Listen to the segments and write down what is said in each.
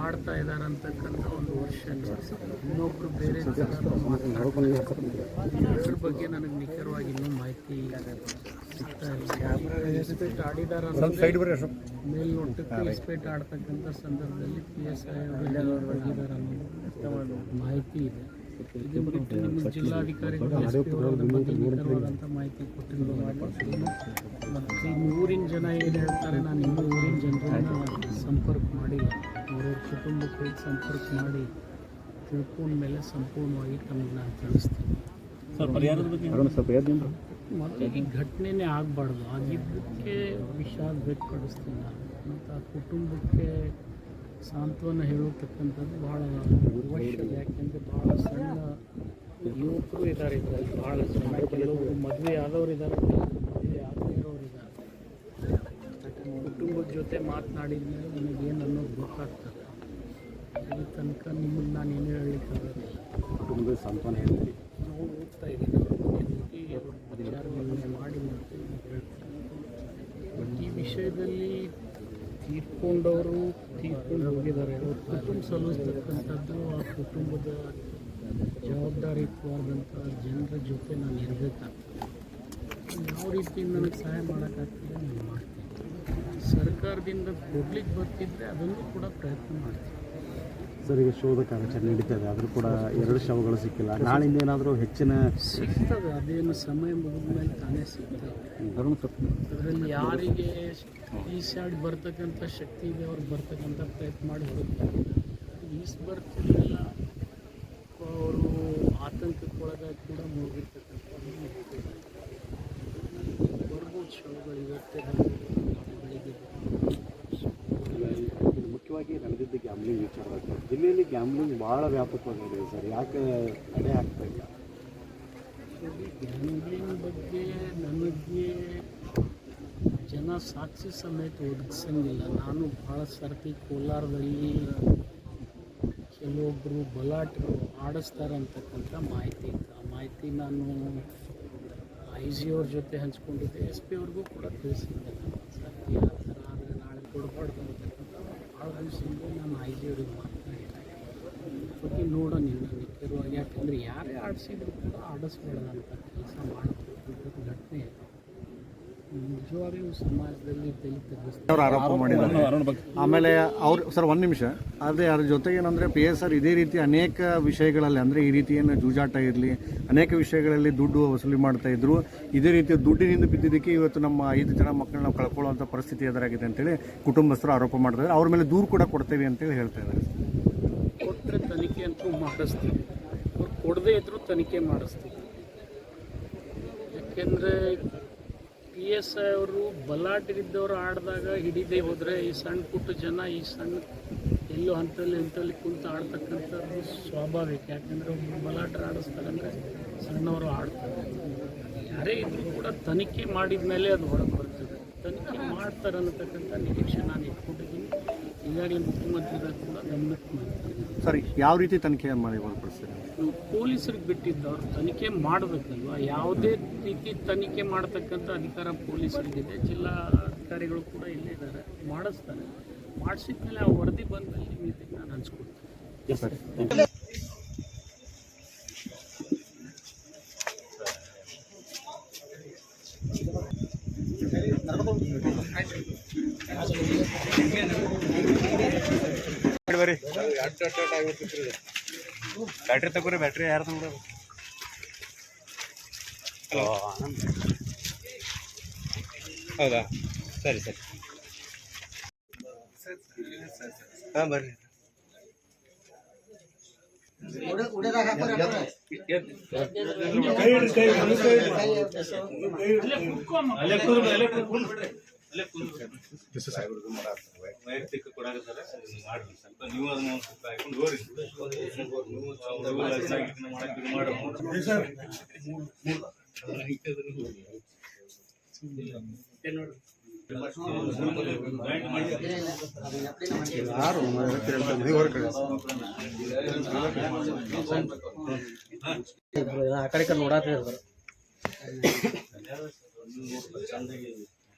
ಆಡ್ತಾ ಇದ್ದಾರೆ ಅಂತಕ್ಕಂಥ ಒಂದು ಇನ್ನೊಬ್ರು ಬೇರೆ ಅದ್ರ ಬಗ್ಗೆ ನನಗೆ ನಿಖರವಾಗಿ ಇನ್ನೂ ಮಾಹಿತಿ ಸಿಗ್ತಾ ಇಲ್ಲ. ಆಡಿದಾರ ಮೇಲ್ನೋಟಕ್ಕೆ ಆಡ್ತಕ್ಕಂಥ ಸಂದರ್ಭದಲ್ಲಿ ಪಿ ಎಸ್ ಐ ಅನ್ನೋದು ಮಾಹಿತಿ ಇದೆ. ಇದನ್ನು ಬಿಟ್ಟು ನಿಮ್ಮ ಜಿಲ್ಲಾಧಿಕಾರಿಗಳು ಎಸ್ ಪಿ ಮಾಹಿತಿ ಮತ್ತು ಊರಿನ ಜನ ಏನು ಹೇಳ್ತಾರೆ ನಾನು ಇನ್ನೂ ಊರಿನ ಜನರನ್ನ ಸಂಪರ್ಕ ಮಾಡಿ ಅವ್ರವ್ರ ಕುಟುಂಬಕ್ಕೆ ಹೋಗಿ ಸಂಪರ್ಕ ಮಾಡಿ ತಿಳ್ಕೊಂಡ ಮೇಲೆ ಸಂಪೂರ್ಣವಾಗಿ ತಮಗೆ ನಾನು ತಿಳಿಸ್ತೀನಿ. ಮತ್ತು ಈ ಘಟನೆನೇ ಆಗಬಾರ್ದು. ಆಗಿದ್ದಕ್ಕೆ ವಿಷಾದ ವ್ಯಕ್ತಪಡಿಸ್ತೀನಿ ನಾನು. ಮತ್ತು ಆ ಕುಟುಂಬಕ್ಕೆ ಸಾಂತ್ವನ ಹೇಳತಕ್ಕಂಥದ್ದು ಭಾಳ ಅವಶ್ಯಕ. ಯಾಕೆಂದರೆ ಭಾಳ ಸಣ್ಣ ಯುವಕರು ಇದ್ದಾರೆ ಇದರಲ್ಲಿ. ಭಾಳ ಸಣ್ಣ ಕೆಲವರು ಮದುವೆ ಆದವರು ಇದ್ದಾರೆ ಮದುವೆ ಆಗದೇ ಇರೋರು ಇದ್ದಾರೆ. ಕುಟುಂಬದ ಜೊತೆ ಮಾತನಾಡಿದ ಮೇಲೆ ನನಗೇನು ಅನ್ನೋದು ಗೊತ್ತಾಗ್ತದೆ. ಅಲ್ಲಿ ತನಕ ನಿಮ್ಮನ್ನು ನಾನು ಏನು ಹೇಳಲಿಕ್ಕಾಗೋದಿಲ್ಲ ಕುಟುಂಬದ ಸಾಂತ್ವನ ಹೇಳಿ ನಾವು ಓದ್ತಾ ಇದ್ದೀವಿ. ಅವ್ರ ಬಗ್ಗೆ ಹೋಗಿ ಅವ್ರ ವಿಚಾರಗಳನ್ನು ಮಾಡಿ ಹೇಳ್ತೀನಿ. ಈ ವಿಷಯದಲ್ಲಿ ತೀರ್ಕೊಂಡವರು, ತೀರ್ಕೊಂಡು ಹೋಗಿದ್ದಾರೆ. ಅವ್ರ ಕುಟುಂಬ ಸಲ್ಲಿಸ್ತಕ್ಕಂಥದ್ದು ಆ ಕುಟುಂಬದ ಜವಾಬ್ದಾರಿಯುತವಾದಂಥ ಜನರ ಜೊತೆ ನಾನು ಇರಬೇಕಾಗ್ತದೆ. ಯಾವ ರೀತಿ ನನಗೆ ಸಹಾಯ ಮಾಡೋಕ್ಕಾಗ್ತದೆ ನಾನು ಮಾಡ್ತೀನಿ. ಸರ್ಕಾರದಿಂದ ಕೊಡ್ಲಿಕ್ಕೆ ಬರ್ತಿದ್ದರೆ ಅದನ್ನು ಕೂಡ ಪ್ರಯತ್ನ ಮಾಡ್ತೀನಿ. ಸರ್ ಈಗ ಶೋಧ ಕಾರ್ಯಾಚರಣೆ ನಡೀತಾ ಇದೆ ಆದರೂ ಕೂಡ ಎರಡು ಶವಗಳು ಸಿಕ್ಕಿಲ್ಲ. ನಾಳಿಂದ ಏನಾದರೂ ಹೆಚ್ಚಿನ ಸಿಗ್ತದೆ. ಅದೇನು ಸಮಯ ಮುಗಿದ ಮೇಲೆ ತಾನೇ ಸಿಗ್ತದೆ. ಅದರಲ್ಲಿ ಯಾರಿಗೆ ಈಸಾಡಿ ಬರ್ತಕ್ಕಂಥ ಶಕ್ತಿ ಇದೆ ಅವ್ರು ಬರ್ತಕ್ಕಂಥ ಪ್ರಯತ್ನ ಮಾಡಿ ಈಸ್ ಬರ್ತಿರಲಿಲ್ಲ ಅವರು ಆತಂಕಕ್ಕೊಳಗಾಗಿ ಕೂಡ ಮುಗಿರ್ತಕ್ಕಂಥ ಬರ್ಬೋದು ಶವಗಳು ಇವತ್ತೇ ಬೆಳಿಗ್ಗೆ ಮುಖ್ಯವಾಗಿ ನಡೆದಿದ್ದಕ್ಕೆ ಗ್ಯಾಮ್ಲಿಂಗ್ ವಿಚಾರವಾಗಿ ಜಿಲ್ಲೆಯಲ್ಲಿ ಗ್ಯಾಮ್ಲಿಂಗ್ ಭಾಳ ವ್ಯಾಪಕವಾಗಿದೆ ಸರ್. ಯಾಕೆ ತಡೆ ಆಗ್ತಾ ಇಲ್ಲ? ಬಗ್ಗೆ ನನಗೆ ಜನ ಸಾಕ್ಷಿ ಸಮೇತ ಒದಗಿಸಂಗಿಲ್ಲ. ನಾನು ಭಾಳ ಸರ್ತಿ ಕೋಲಾರದಲ್ಲಿ ಕೆಲವೊಬ್ಬರು ಬಲಾಟರು ಆಡಿಸ್ತಾರೆ ಅಂತಕ್ಕಂಥ ಮಾಹಿತಿ ಇತ್ತು ಆ ಮಾಹಿತಿ ನಾನು ಐ ಜಿ ಅವ್ರ ಜೊತೆ ಹಂಚ್ಕೊಂಡಿದ್ದೆ. ಎಸ್ ಪಿ ಅವ್ರಿಗೂ ಕೂಡ ತಿಳಿಸಿದ್ದೆ ನಾನು. ಸರ್ತಿ ಆ ಥರ ಆದರೆ ನಾಳೆ ಕೊಡಬಾರ್ದು ಅಂತಕ್ಕಂಥ ಭಾಳ ದಿವಸದಿಂದ ನಾನು ಐ ಜಿ ಅವ್ರಿಗೆ ಮಾತನಾಡಿದ್ದೆ ನೋಡೋ ನಿಖರವಾಗಿ ಯಾಕಂದರೆ ಯಾರೇ ಆಡಿಸಿದ್ರು ಕೂಡ ಆಡಿಸ್ಬೇಡದಂಥ ಕೆಲಸ ಮಾಡಬೇಕು ಘಟನೆ ನಿಜವಾಗ್ಲೂ ಸಮಾಜದಲ್ಲಿ ಆರೋಪ ಮಾಡಿದ್ದಾರೆ. ಆಮೇಲೆ ಅವ್ರು ಸರ್ ಒಂದು ನಿಮಿಷ. ಅದೇ ಅದ್ರ ಜೊತೆಗೆ ಏನಂದರೆ ಪಿ ಎಸ್ ಆರ್ ಇದೇ ರೀತಿ ಅನೇಕ ವಿಷಯಗಳಲ್ಲಿ ಅಂದರೆ ಈ ರೀತಿ ಏನು ಜೂಜಾಟ ಇರಲಿ ಅನೇಕ ವಿಷಯಗಳಲ್ಲಿ ದುಡ್ಡು ವಸೂಲಿ ಮಾಡ್ತಾ ಇದ್ರು. ಇದೇ ರೀತಿ ದುಡ್ಡಿನಿಂದ ಬಿದ್ದಿದ್ದಕ್ಕೆ ಇವತ್ತು ನಮ್ಮ ಐದು ಜನ ಮಕ್ಕಳನ್ನ ನಾವು ಕಳ್ಕೊಳ್ಳುವಂಥ ಪರಿಸ್ಥಿತಿ ಎದುರಾಗಿದೆ ಅಂತೇಳಿ ಕುಟುಂಬಸ್ಥರು ಆರೋಪ ಮಾಡ್ತಾರೆ ಅವ್ರ ಮೇಲೆ ದೂರು ಕೂಡ ಕೊಡ್ತೇವೆ ಅಂತೇಳಿ ಹೇಳ್ತಾ ಇದ್ದಾರೆ. ಅಂತೂ ಮಾಡಿಸ್ತೀವಿ. ಅವ್ರು ಕೊಡದೇ ಇದ್ದರೂ ತನಿಖೆ ಮಾಡಿಸ್ತೀವಿ. ಯಾಕೆಂದರೆ ಪಿ ಎಸ್ ಐ ಅವರು ಬಲಾಟಿರಿದ್ದವರು ಆಡಿದಾಗ ಹಿಡಿದೇ ಹೋದರೆ ಈ ಸಣ್ಣ ಪುಟ್ಟ ಜನ ಈ ಸಣ್ಣ ಎಲ್ಲೋ ಹಂತಲ್ಲಿ ಹಂತಲ್ಲಿ ಕುಂತು ಆಡ್ತಕ್ಕಂಥದ್ದು ಸ್ವಾಭಾವಿಕ. ಯಾಕೆಂದರೆ ಒಬ್ಬರು ಬಲಾಟರು ಆಡಿಸ್ತಾರೆ ಸಣ್ಣವರು ಆಡ್ತಾರೆ. ಯಾರೇ ಇದ್ರೂ ಕೂಡ ತನಿಖೆ ಮಾಡಿದ ಮೇಲೆ ಅದು ಹೊರಗೆ ಬರ್ತದೆ. ತನಿಖೆ ಮಾಡ್ತಾರೆ ಅನ್ನತಕ್ಕಂಥ ನಿರೀಕ್ಷೆ ನಾನು ಇಟ್ಕೊಂಡಿದ್ದೀನಿ. ಈಗಾಗಲೇ ಮುಖ್ಯಮಂತ್ರಿಗಳು ಕೂಡ ಗಮನಕ್ಕೆ ಸರ್ ಯಾವ ರೀತಿ ತನಿಖೆ ಮಾಡಿ ಒಳಪಡಿಸ್ತೀರಿ ಪೊಲೀಸರಿಗೆ ಬಿಟ್ಟಿದ್ದವ್ರು ತನಿಖೆ ಮಾಡಬೇಕಲ್ವ? ಯಾವುದೇ ರೀತಿ ತನಿಖೆ ಮಾಡ್ತಕ್ಕಂಥ ಅಧಿಕಾರ ಪೊಲೀಸರಿಗಿದೆ. ಜಿಲ್ಲಾ ಅಧಿಕಾರಿಗಳು ಕೂಡ ಇಲ್ಲೇ ಇದ್ದಾರೆ. ಮಾಡಿಸ್ತಾರೆ. ಮಾಡಿಸಿದ ಮೇಲೆ ಆ ವರದಿ ಬಂದ ಮೇಲೆ ನಾನು ಜೊತೆಗೆ ಹಂಚ್ಕೊಡ್ತೀನಿ ಬ್ಯಾಟ್ರಿ ತಗೋರಿ ಬ್ಯಾಟ್ರಿ ಯಾರು ತಗೊಂಡ್ರೆ ಹೌದಾ? ಸರಿ ಸರಿ. ಹಾಂ ಬರ್ರಿ. ಅಲ್ಲೇ ಕುತ್ಕೋ ಅಮ್ಮ. ವೈಯಕ್ತಿಕ ಕೊಡಾಕತ್ತಾರ ಅದನ್ನ ಮಾಡ್ರಿ. ಸ್ವಲ್ಪ ನೀವು ಅದನ್ನ ಒಂದ್ ಸ್ವಲ್ಪ ಹಾಕೊಂಡು ಹೋಗ್ರಿ. ನೀವು rules ಆಗಿ ಇದನ್ನ ಮಾಡಕ್ ಇದು ಮಾಡ್ರಿ. ಆ ಕಡೆ ಕಡೆ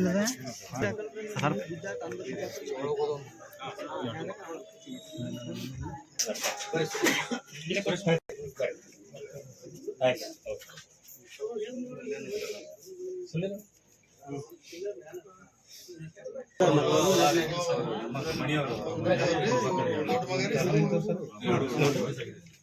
ಇದೆ,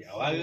ಯಾವಾಗ